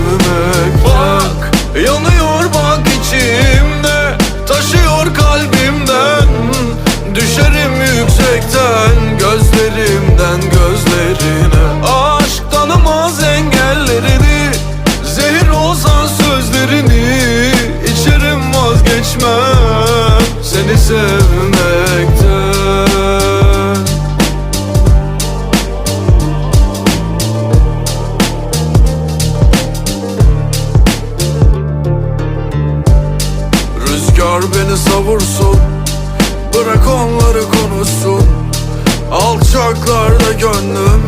sevmek Bak yanıyor bak içimde Taşıyor kalbimden. Düşerim yüksekten Gözlerimden gözlerine. Aşk tanımaz engellerini Zehir olsan sözlerini. İçerim vazgeçmem. Kendini savursun Bırak onları konuşsun. Alçaklarda gönlüm